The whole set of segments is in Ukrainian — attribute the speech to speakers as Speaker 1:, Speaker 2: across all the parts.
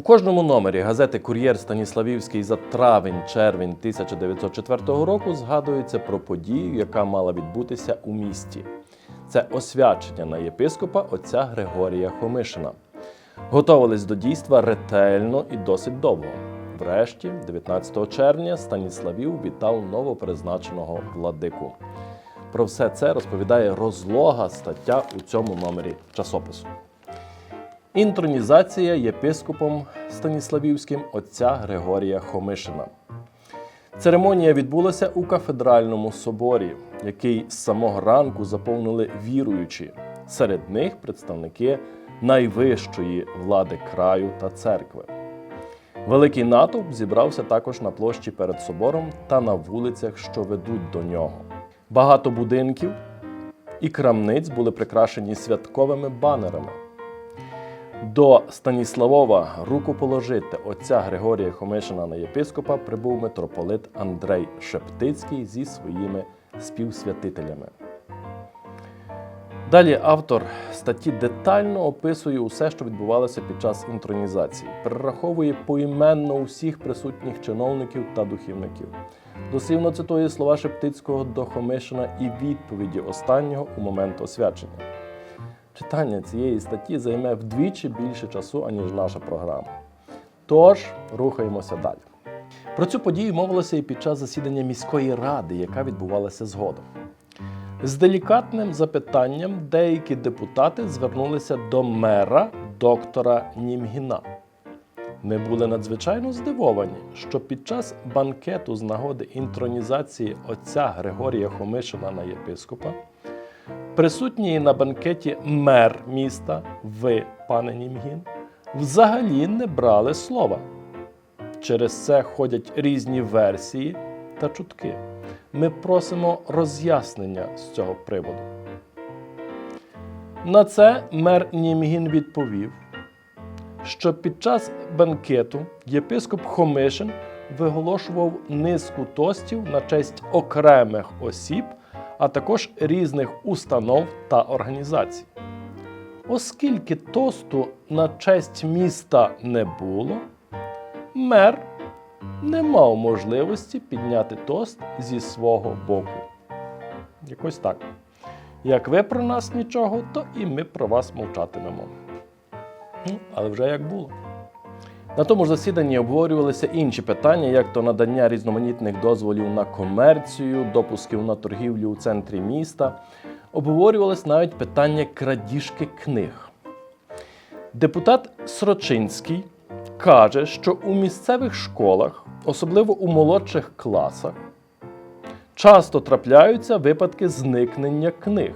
Speaker 1: кожному номері газети Кур'єр Станіславівський за травень-червень 1904 року згадується про подію, яка мала відбутися у місті. Це освячення на єпископа отця Григорія Хомишина. Готовились до дійства ретельно і досить довго. Врешті, 19 червня, Станіславів вітав новопризначеного владику. Про все це розповідає розлога стаття у цьому номері часопису. Інтронізація єпископом Станіславівським отця Григорія Хомишина. Церемонія відбулася у кафедральному соборі, який з самого ранку заповнили віруючі. Серед них представники найвищої влади краю та церкви. Великий натовп зібрався також на площі перед собором та на вулицях, що ведуть до нього. Багато будинків і крамниць були прикрашені святковими банерами. До Станіславова рукоположити отця Григорія Хомишина на єпископа прибув митрополит Андрей Шептицький зі своїми співсвятителями. Далі автор статті детально описує усе, що відбувалося під час інтронізації, перераховує поіменно усіх присутніх чиновників та духівників. Дослівно цитує слова Шептицького до Хомишина і відповіді останнього у момент освячення. Читання цієї статті займе вдвічі більше часу, аніж наша програма. Тож, рухаємося далі. Про цю подію мовилося і під час засідання міської ради, яка відбувалася згодом. З делікатним запитанням деякі депутати звернулися до мера доктора Німгіна. Ми були надзвичайно здивовані, що під час банкету з нагоди інтронізації отця Григорія Хомишина на єпископа присутній на банкеті мер міста, ви, пане Німгін, взагалі не брали слова. Через це ходять різні версії та чутки. Ми просимо роз'яснення з цього приводу. На це мер Німгін відповів, що під час банкету єпископ Хомишин виголошував низку тостів на честь окремих осіб, а також різних установ та організацій. Оскільки тосту на честь міста не було, мер не мав можливості підняти тост зі свого боку. Якось так. Як ви про нас нічого, то і ми про вас мовчатимемо. Ну, але вже як було. На тому ж засіданні обговорювалися інші питання, як то надання різноманітних дозволів на комерцію, допусків на торгівлю у центрі міста. Обговорювалось навіть питання крадіжки книг. Депутат Срочинський каже, що у місцевих школах, особливо у молодших класах, часто трапляються випадки зникнення книг.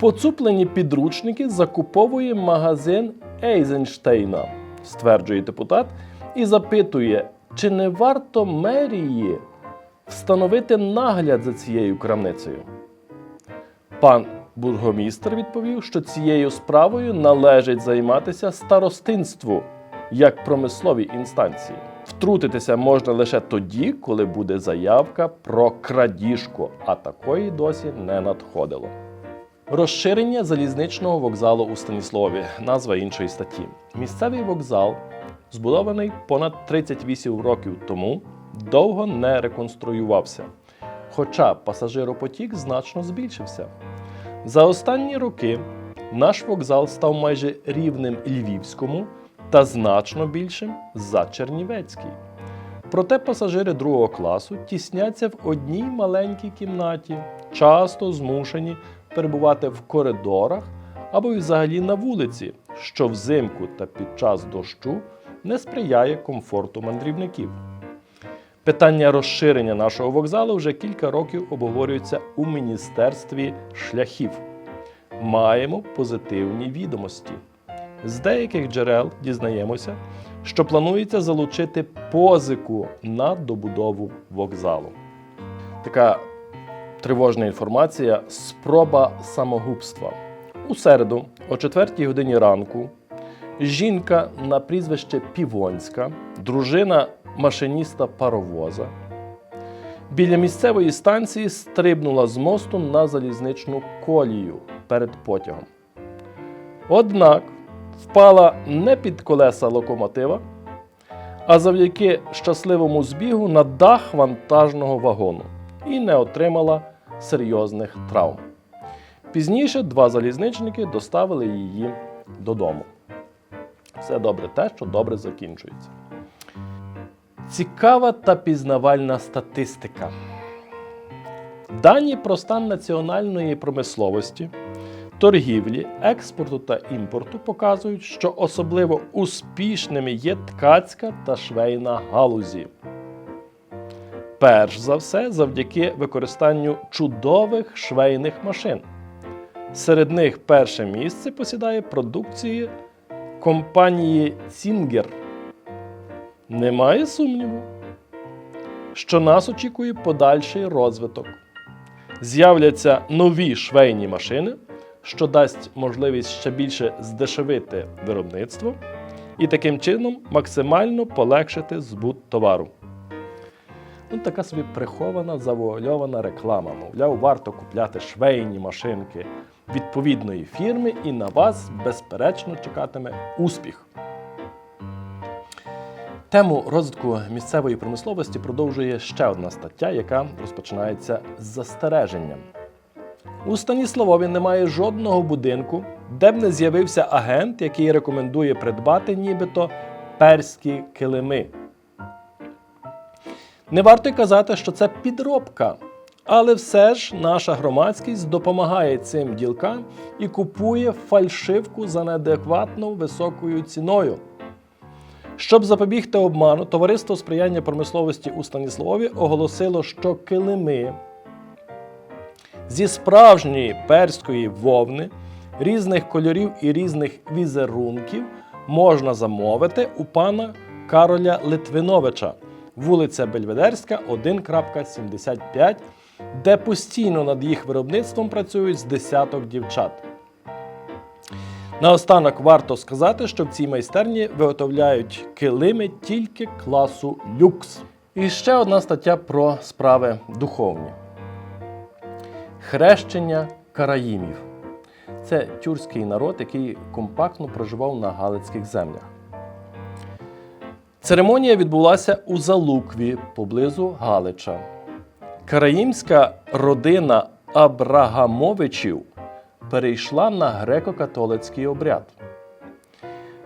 Speaker 1: Поцуплені підручники закуповує магазин Ейзенштейна, стверджує депутат, і запитує, чи не варто мерії встановити нагляд за цією крамницею. Пан бургомістр відповів, що цією справою належить займатися старостинству як промисловій інстанції. Втрутитися можна лише тоді, коли буде заявка про крадіжку, а такої досі не надходило. Розширення залізничного вокзалу у Станіславі назва іншої статті. Місцевий вокзал, збудований понад 38 років тому, довго не реконструювався. Хоча пасажиропотік значно збільшився. За останні роки наш вокзал став майже рівним Львівському та значно більшим за Чернівецький. Проте пасажири другого класу тісняться в одній маленькій кімнаті, часто змушені перебувати в коридорах або й взагалі на вулиці, що взимку та під час дощу не сприяє комфорту мандрівників. Питання розширення нашого вокзалу вже кілька років обговорюється у Міністерстві шляхів. Маємо позитивні відомості. З деяких джерел дізнаємося, що планується залучити позику на добудову вокзалу. Така тривожна інформація спроба самогубства. У середу, о 4 годині ранку, жінка на прізвище Півонська, дружина машиніста паровоза, біля місцевої станції стрибнула з мосту на залізничну колію перед потягом. Однак впала не під колеса локомотива, а завдяки щасливому збігу на дах вантажного вагону і не отримала серйозних травм. Пізніше два залізничники доставили її додому. Все добре те, що добре закінчується. Цікава та пізнавальна статистика. Дані про стан національної промисловості, торгівлі, експорту та імпорту показують, що особливо успішними є ткацька та швейна галузі. Перш за все, завдяки використанню чудових швейних машин. Серед них перше місце посідає продукції компанії Singer. Немає сумніву, що нас очікує подальший розвиток. З'являться нові швейні машини, що дасть можливість ще більше здешевити виробництво і таким чином максимально полегшити збут товару. Ну, така собі прихована завуальована реклама. Мовляв, варто купляти швейні машинки відповідної фірми, і на вас, безперечно, чекатиме успіх. Тему розвитку місцевої промисловості продовжує ще одна стаття, яка розпочинається з застереженням. У Станіславові немає жодного будинку, де б не з'явився агент, який рекомендує придбати нібито перські килими. Не варто й казати, що це підробка. Але все ж наша громадськість допомагає цим ділкам і купує фальшивку за неадекватно високою ціною. Щоб запобігти обману, товариство сприяння промисловості у Станіславові оголосило, що килими зі справжньої перської вовни різних кольорів і різних візерунків можна замовити у пана Кароля Литвиновича, вулиця Бельведерська, 1.75, де постійно над їх виробництвом працюють з десяток дівчат. Наостанок варто сказати, що в цій майстерні виготовляють килими тільки класу люкс. І ще одна стаття про справи духовні. Хрещення караїмів. Це тюркський народ, який компактно проживав на Галицьких землях. Церемонія відбулася у Залукві поблизу Галича. Караїмська родина Абрагамовичів перейшла на греко-католицький обряд.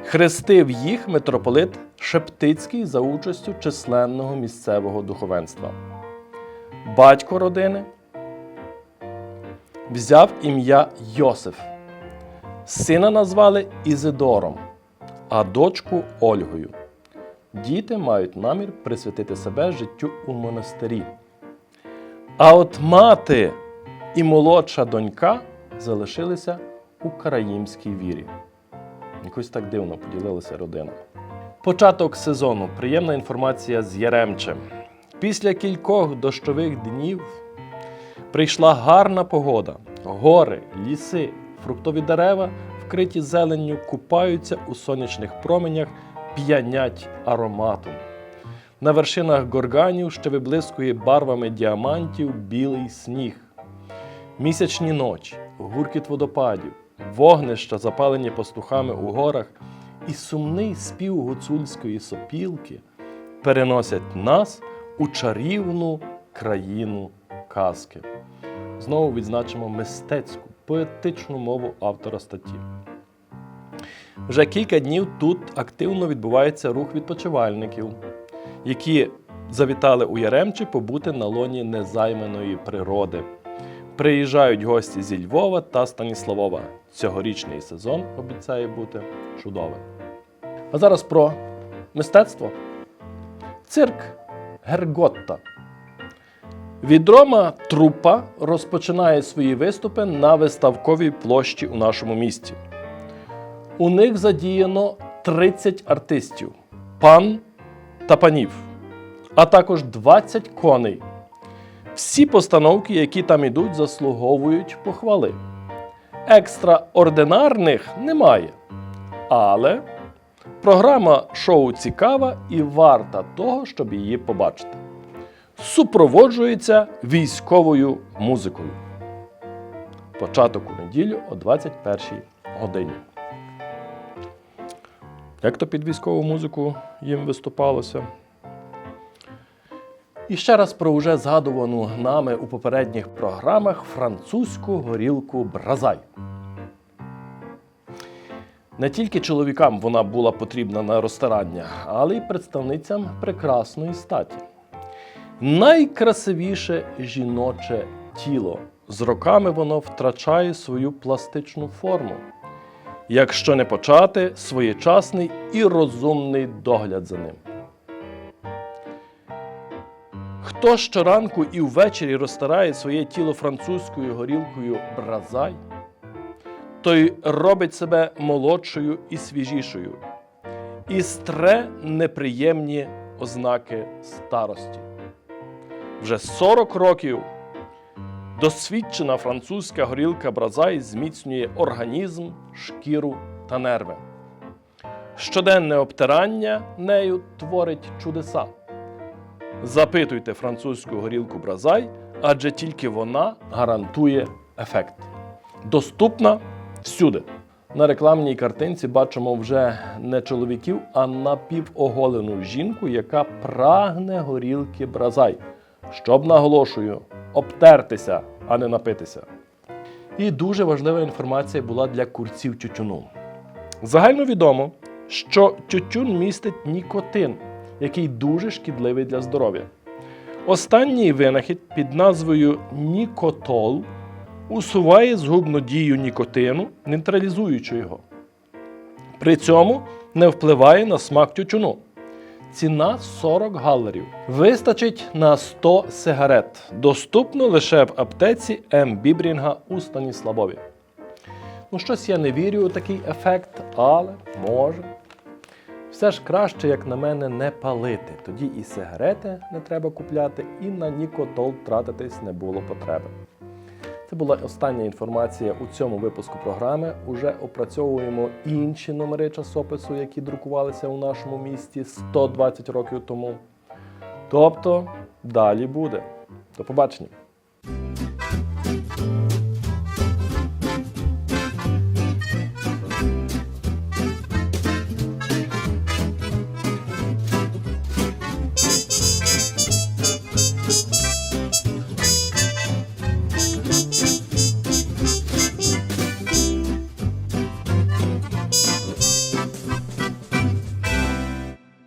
Speaker 1: Хрестив їх митрополит Шептицький за участю численного місцевого духовенства. Батько родини взяв ім'я Йосиф. Сина назвали Ізидором, а дочку Ольгою. Діти мають намір присвятити себе життю у монастирі. А от мати і молодша донька залишилися у караїмській вірі. Якось так дивно поділилася родина. Початок сезону. Приємна інформація з Яремчем. Після кількох дощових днів прийшла гарна погода. Гори, ліси, фруктові дерева, вкриті зеленню, купаються у сонячних променях, п'янять ароматом. На вершинах горганів ще виблискує барвами діамантів білий сніг. Місячні ночі, гуркіт водопадів, вогнища, запалені пастухами у горах, і сумний спів гуцульської сопілки переносять нас у чарівну країну казки. Знову відзначимо мистецьку, поетичну мову автора статті. Вже кілька днів тут активно відбувається рух відпочивальників, які завітали у Яремчі побути на лоні незайманої природи. Приїжджають гості зі Львова та Станіславова. Цьогорічний сезон обіцяє бути чудовим. А зараз про мистецтво. Цирк Герготта. Відома трупа розпочинає свої виступи на виставковій площі у нашому місті. У них задіяно 30 артистів, пан та панів, а також 20 коней. Всі постановки, які там ідуть, заслуговують похвали. Екстраординарних немає. Але програма шоу цікава і варта того, щоб її побачити. Супроводжується військовою музикою. Початок у неділю о 21 годині. Як то під військову музику їм виступалося. І ще раз про вже згадувану нами у попередніх програмах французьку горілку Бразай. Не тільки чоловікам вона була потрібна на розтирання, але й представницям прекрасної статі. Найкрасивіше жіноче тіло. З роками воно втрачає свою пластичну форму, якщо не почати своєчасний і розумний догляд за ним. Хто щоранку і ввечері розтирає своє тіло французькою горілкою бразай, той робить себе молодшою і свіжішою, і стре неприємні ознаки старості. Вже 40 років досвідчена французька горілка бразай зміцнює організм, шкіру та нерви. Щоденне обтирання нею творить чудеса. Запитуйте французьку горілку Бразай, адже тільки вона гарантує ефект. Доступна всюди. На рекламній картинці бачимо вже не чоловіків, а напівоголену жінку, яка прагне горілки Бразай, щоб наголошую, обтертися, а не напитися. І дуже важлива інформація була для курців тютюну. Загально відомо, що тютюн містить нікотин, який дуже шкідливий для здоров'я. Останній винахід під назвою Нікотол усуває згубну дію нікотину, нейтралізуючи його. При цьому не впливає на смак тютюну. Ціна 40 галерів. Вистачить на 100 сигарет. Доступно лише в аптеці М. Бібрінга у Станіславові. Ну, щось я не вірю у такий ефект, але може. Все ж краще, як на мене, не палити. Тоді і сигарети не треба купляти, і на нікотол тратитись не було потреби. Це була остання інформація у цьому випуску програми. Уже опрацьовуємо інші номери часопису, які друкувалися у нашому місті 120 років тому. Тобто далі буде. До побачення!